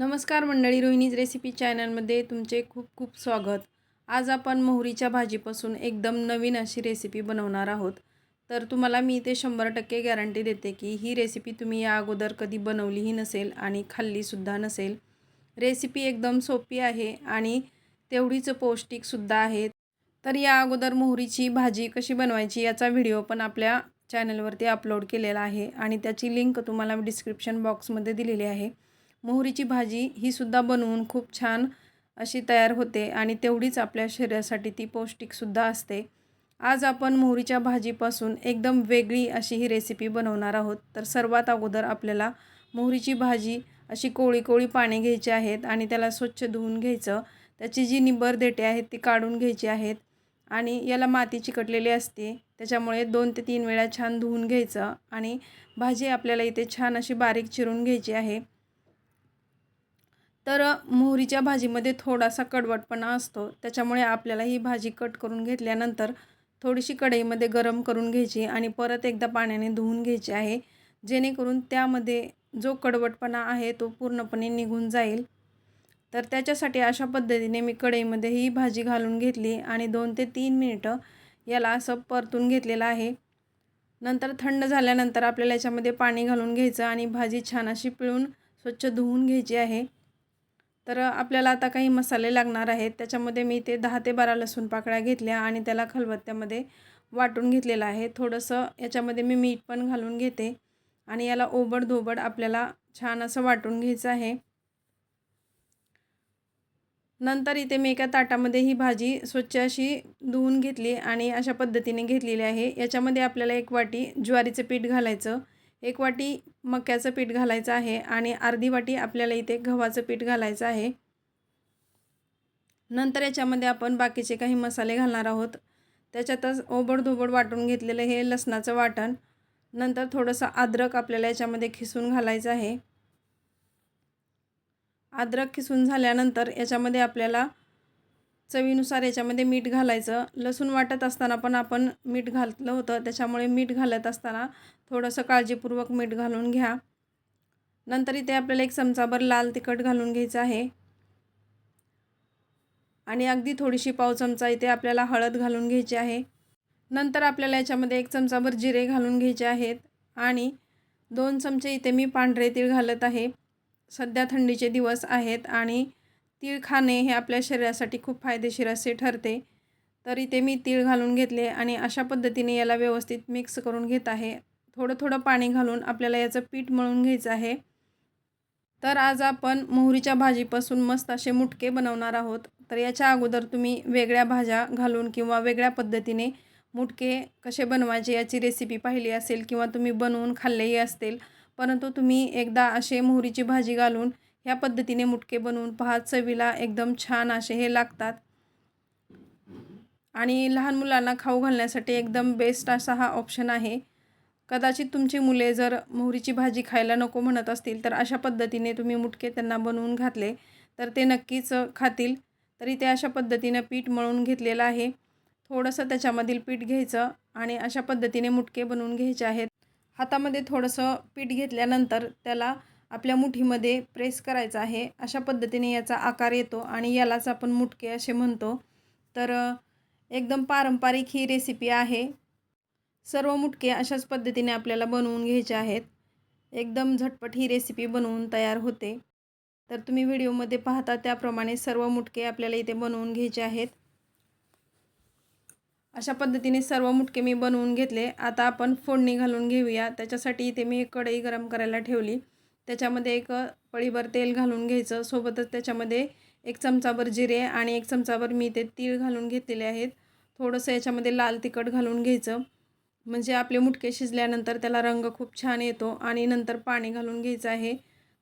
नमस्कार मंडळी रोहिणीज रेसिपी चॅनलमध्ये तुमचे खूप खूप स्वागत. आज आपण मोहरीच्या भाजीपासून एकदम नवीन अशी रेसिपी बनवणार आहोत. तर तुम्हाला मी इथे शंभर टक्के गॅरंटी देते की ही रेसिपी तुम्ही या अगोदर कधी बनवलीही नसेल आणि खाल्लीसुद्धा नसेल. रेसिपी एकदम सोपी आहे आणि तेवढीच पौष्टिकसुद्धा आहे. तर या अगोदर मोहरीची भाजी कशी बनवायची याचा व्हिडिओ पण आपल्या चॅनलवरती अपलोड केलेला आहे आणि त्याची लिंक तुम्हाला डिस्क्रिप्शन बॉक्समध्ये दिलेली आहे. मोहरीची भाजी ही सुद्धा बनवून खूप छान अशी तयार होते आणि तेवढीच आपल्या शरीरासाठी ती पौष्टिकसुद्धा असते. आज आपण मोहरीच्या भाजीपासून एकदम वेगळी अशी ही रेसिपी बनवणार आहोत. तर सर्वात अगोदर आपल्याला मोहरीची भाजी अशी कोळी कोळी पाणी घ्यायची आहेत आणि त्याला स्वच्छ धुवून घ्यायचं. त्याची जी निबर देटे आहेत ती काढून घ्यायची आहेत आणि याला माती चिकटलेली असते. त्याच्यामुळे दोन ते तीन वेळा छान धुवून घ्यायचं आणि भाजी आपल्याला इथे छान अशी बारीक चिरून घ्यायची आहे. तर मोहरीच्या भाजीमध्ये थोडासा कडवटपणा असतो. त्याच्यामुळे आपल्याला ही भाजी कट करून घेतल्यानंतर थोडीशी कढईमध्ये गरम करून घ्यायची आणि परत एकदा पाण्याने धुवून घ्यायची आहे. जेणेकरून त्यामध्ये जो कडवटपणा आहे तो पूर्णपणे निघून जाईल. तर त्याच्यासाठी अशा पद्धतीने मी कढईमध्ये ही भाजी घालून घेतली आणि दोन ते तीन मिनिटं याला असं परतून घेतलेलं आहे. नंतर थंड झाल्यानंतर आपल्याला याच्यामध्ये पाणी घालून घ्यायचं आणि भाजी छान अशी पिळून स्वच्छ धुवून घ्यायची आहे. तर आपल्याला आता काही मसाले लागणार आहेत. त्याच्यामध्ये मी ते दहा ते बारा लसूण पाकळ्या घेतल्या आणि त्याला खलबत्त्यामध्ये वाटून घेतलेलं आहे. थोडंसं याच्यामध्ये मी मीठ पण घालून घेते आणि याला ओबड धोबड आपल्याला छान असं वाटून घ्यायचं आहे. नंतर इथे मी एका ताटामध्ये ही भाजी स्वच्छ अशी धुवून घेतली आणि अशा पद्धतीने घेतलेली आहे. याच्यामध्ये आपल्याला एक वाटी ज्वारीचं पीठ घालायचं एक वाटी मक्याचं पीठ घालायचं आहे आणि अर्धी वाटी आपल्याला इथे गव्हाचं पीठ घालायचं आहे. नंतर याच्यामध्ये आपण बाकीचे काही मसाले घालणार आहोत. त्याच्यातच ओबडधोबड वाटून घेतलेलं हे लसणाचं वाटण. नंतर थोडंसं अद्रक आपल्याला याच्यामध्ये खिसून घालायचं आहे. अद्रक खिसून झाल्यानंतर याच्यामध्ये आपल्याला चवीनुसार याच्यामध्ये मीठ घालायचं. लसूण वाटत असताना पण आपण मीठ घातलं होतं. त्याच्यामुळे मीठ घालत असताना थोडंसं काळजीपूर्वक मीठ घालून घ्या. नंतर इथे आपल्याला एक चमचाभर लाल तिखट घालून घ्यायचं आहे. आणि अगदी थोडीशी पाव चमचा इथे आपल्याला हळद घालून घ्यायची आहे. नंतर आपल्याला याच्यामध्ये एक चमचाभर जिरे घालून घ्यायचे आहेत. आणि दोन चमचे इथे मी पांढरे तीळ घालत आहे. सध्या थंडीचे दिवस आहेत आणि तीळ खाणे हे आपल्या शरीरासाठी खूप फायदेशीर असे ठरते. तर इथे मी तीळ घालून घेतले आणि अशा पद्धतीने याला व्यवस्थित मिक्स करून घेत आहे. थोडं थोडं पाणी घालून आपल्याला याचं पीठ मळून घ्यायचं आहे. तर आज आपण मोहरीच्या भाजीपासून मस्त असे मुटके बनवणार आहोत. तर याच्या अगोदर तुम्ही वेगळ्या भाज्या घालून किंवा वेगळ्या पद्धतीने मुटके कसे बनवायचे याची रेसिपी पाहिली असेल किंवा तुम्ही बनवून खाल्लेही असतील. परंतु तुम्ही एकदा असे मोहरीची भाजी घालून ह्या पद्धतीने मुटके बनवून पहा चवीला एकदम छान असे हे लागतात. आणि लहान मुलांना खाऊ घालण्यासाठी एकदम बेस्ट असा हा ऑप्शन आहे. कदाचित तुमची मुले जर मोहरीची भाजी खायला नको म्हणत असतील तर अशा पद्धतीने तुम्ही मुटके त्यांना बनवून घातले तर ते नक्कीच खातील. तरी ते अशा पद्धतीनं पीठ मळून घेतलेलं आहे. थोडंसं त्याच्यामधील पीठ घ्यायचं आणि अशा पद्धतीने मुटके बनवून घ्यायचे आहेत. हातामध्ये थोडंसं पीठ घेतल्यानंतर त्याला आपल्या मुठीमध्ये प्रेस करायचा आहे अशा पद्धतीने याचा आकार येतो आणि यालाच आपण मुटके असे म्हणतो. तर एकदम पारंपरिक ही रेसिपी आहे. सर्व मुटके अशाच पद्धतीने आपल्याला बनवून घ्यायचे आहेत. एकदम झटपट ही रेसिपी बनवून तयार होते. तर तुम्ही व्हिडिओमध्ये पाहता त्याप्रमाणे सर्व मुटके आपल्याला इथे बनवून घ्यायचे आहेत. अशा पद्धतीने सर्व मुटके मी बनवून घेतले. आता आपण फोडणी घालून घेऊया. त्याच्यासाठी इथे मी एक कढई गरम करायला ठेवली. त्याच्यामध्ये एक पळीभर तेल घालून घ्यायचं. सोबतच त्याच्यामध्ये एक चमचाभर जिरे आणि एक चमचाभर मी ते तीळ घालून घेतलेले आहेत. थोडंसं याच्यामध्ये लाल तिखट घालून घ्यायचं. म्हणजे आपले मुटके शिजल्यानंतर त्याला रंग खूप छान येतो आणि नंतर पाणी घालून घ्यायचं आहे.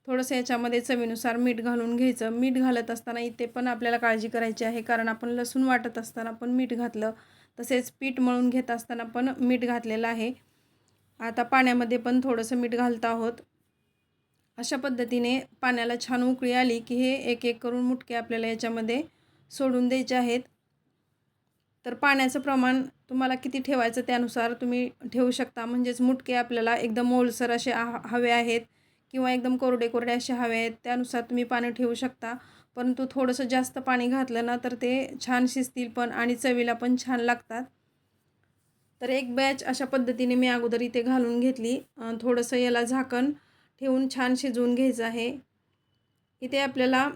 थोडंसं याच्यामध्ये चवीनुसार मीठ घालून घ्यायचं. मीठ घालत असताना इथे पण आपल्याला काळजी करायची आहे. कारण आपण लसूण वाटत असताना पण मीठ घातलं. तसेच पीठ मळून घेत असताना पण मीठ घातलेलं आहे. आता पाण्यामध्ये पण थोडंसं मीठ घालत आहोत. अशा पद्धतीने पाण्याला छान उकळी आली की हे एक एक करून मुटके आपल्याला याच्यामध्ये सोडून द्यायचे आहेत. तर पाण्याचं प्रमाण तुम्हाला किती ठेवायचं त्यानुसार तुम्ही ठेवू शकता. म्हणजेच मुटके आपल्याला एकदम ओलसर असे हवे आहेत किंवा एकदम कोरडे कोरडे असे हवे आहेत त्यानुसार तुम्ही पाणी ठेवू शकता. परंतु थोडंसं जास्त पाणी घातलं ना तर ते छान शिजतील पण आणि चवीला पण छान लागतात. तर एक बॅच अशा पद्धतीने मी अगोदर इथे घालून घेतली. थोडंसं याला झाकण ठेवून छान शिजवून घ्यायचं आहे. इथे आपल्याला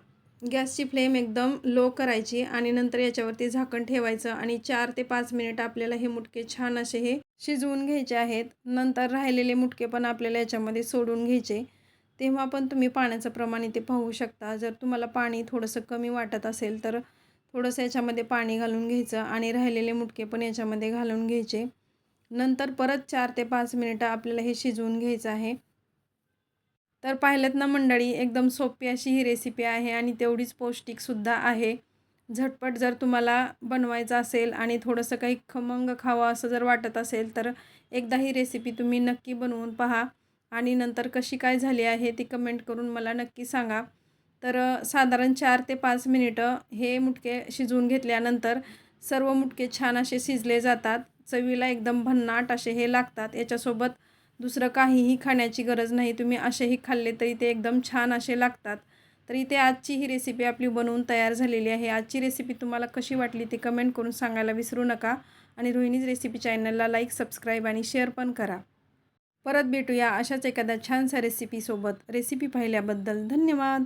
गॅसची फ्लेम एकदम लो करायची आणि नंतर याच्यावरती झाकण ठेवायचं आणि चार ते पाच मिनिट आपल्याला हे मुटके छान असे हे शिजवून घ्यायचे आहेत. नंतर राहिलेले मुटके पण आपल्याला याच्यामध्ये सोडून घ्यायचे. तेव्हा पण तुम्ही पाण्याचं प्रमाण इथे पाहू शकता. जर तुम्हाला पाणी थोडंसं कमी वाटत असेल तर थोडंसं याच्यामध्ये पाणी घालून घ्यायचं आणि राहिलेले मुटके पण याच्यामध्ये घालून घ्यायचे. नंतर परत चार ते पाच मिनिटं आपल्याला हे शिजवून घ्यायचं आहे. तर पाहिलेत ना मंडळी एकदम सोपी अशी ही रेसिपी आहे आणि तेवढीच पौष्टिकसुद्धा आहे. झटपट जर तुम्हाला बनवायचं असेल आणि थोडंसं काही खमंग खावं असं जर वाटत असेल तर एकदा ही रेसिपी तुम्ही नक्की बनवून पहा. आणि नंतर कशी काय झाली आहे ती कमेंट करून मला नक्की सांगा. तर साधारण चार ते पाच मिनिटं हे मुटके शिजवून घेतल्यानंतर सर्व मुटके छान असे शिजले जातात. चवीला एकदम भन्नाट असे हे लागतात. याच्यासोबत दुसरं काहीही खाण्याची गरज नाही. तुम्ही असेही खाल्ले तरी ते एकदम छान असे लागतात. तर इथे आजची ही रेसिपी आपली बनवून तयार झालेली आहे. आजची रेसिपी तुम्हाला कशी वाटली ती कमेंट करून सांगायला विसरू नका आणि रोहिणीज रेसिपी चॅनलला लाईक सबस्क्राईब आणि शेअर पण करा. परत भेटूया अशाच एखाद्या छानशा रेसिपीसोबत रेसिपी पाहिल्याबद्दल धन्यवाद.